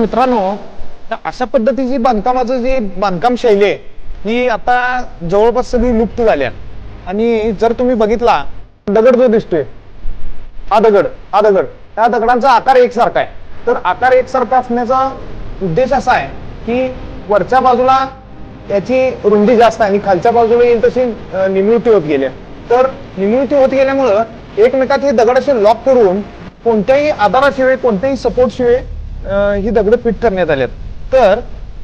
मित्रांनो अशा पद्धतीची बांधकामाचं जी बांधकाम शैली आहे ही आता जवळपास सगळी लुप्त झाल्या आणि जर तुम्ही बघितला दगड जो दिसतोय हा दगड हा दगड त्या दगडांचा आकार एकसारखा आहे. तर आकार एकसारखा असण्याचा उद्देश असा आहे की वरच्या बाजूला त्याची रुंदी जास्त आहे आणि खालच्या बाजूला येईल तशी निमृती होत गेल्या तर निमृती होत गेल्यामुळं एकमेकात हे दगड असे लॉक करून कोणत्याही आधाराशिवाय कोणत्याही सपोर्ट शिवाय ही दगड फिट करण्यात आल्यात तर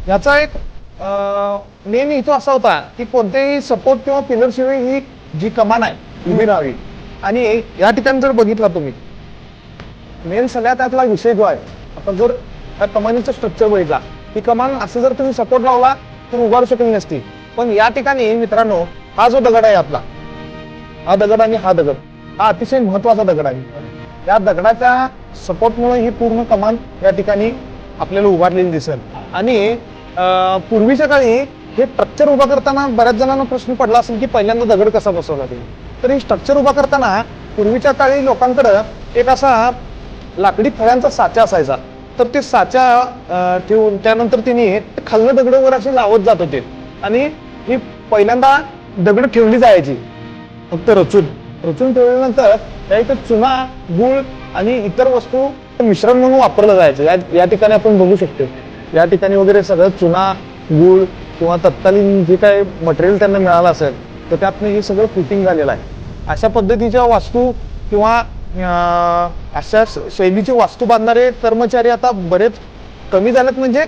याचा एक मेन इथं असा होता की कोणत्याही सपोर्ट किंवा पिलर शिवाय ही जी कमान आहे उभी राहावी. आणि या ठिकाणी जर बघितला तुम्ही मेन सगळ्यात त्यातला विषय जो आहे आता जर त्या कमानीचं स्ट्रक्चर बघितला ही कमान असं जर तुम्ही सपोर्ट लावला तर उभारू शकली नसती. पण या ठिकाणी मित्रांनो हा जो दगड आहे आपला हा दगड आणि हा दगड हा अतिशय महत्त्वाचा दगड आहे. या दगडाच्या सपोर्टमुळे ही पूर्ण कमान या ठिकाणी आपल्याला उभारलेली दिसेल. आणि पूर्वीच्या काळी हे स्ट्रक्चर उभा करताना बऱ्याच जणांना प्रश्न पडला असेल की पहिल्यांदा दगड कसा बसवला ते. तर हे स्ट्रक्चर उभा करताना पूर्वीच्या काळी लोकांकडं एक असा लाकडी फळ्यांचा साचा असायचा. तर ते साचा ठेवून त्यानंतर तिने खालनं दगडवर असे लावत जात होते. आणि ही पहिल्यांदा दगड ठेवली जायची. फक्त रचून. रुचून ठेवल्यानंतर त्या इथं चुना गुळ आणि इतर वस्तू मिश्रण म्हणून वापरलं जायचं. या या ठिकाणी आपण बघू शकतो. या ठिकाणी वगैरे सगळं चुना गुळ किंवा तत्कालीन जे काही मटेरियल त्यांना मिळालं असेल तर त्यातनं हे सगळं फिटिंग झालेलं आहे. अशा पद्धतीच्या वास्तू किंवा अशा श- शैलीची वास्तू बांधणारे कर्मचारी आता बरेच कमी झालेत. म्हणजे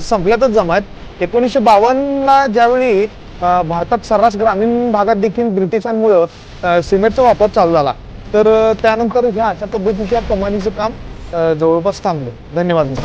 संपल्यातच जमात एकोणीसशे बावन्नला ज्यावेळी भारतात सर्रास ग्रामीण भागात देखील ब्रिटिशांमुळं सिमेंटचा वापर चालू झाला. तर त्यानंतर ह्या अशा पद्धतीच्या कमानीचं काम जवळपास थांबलं. धन्यवाद.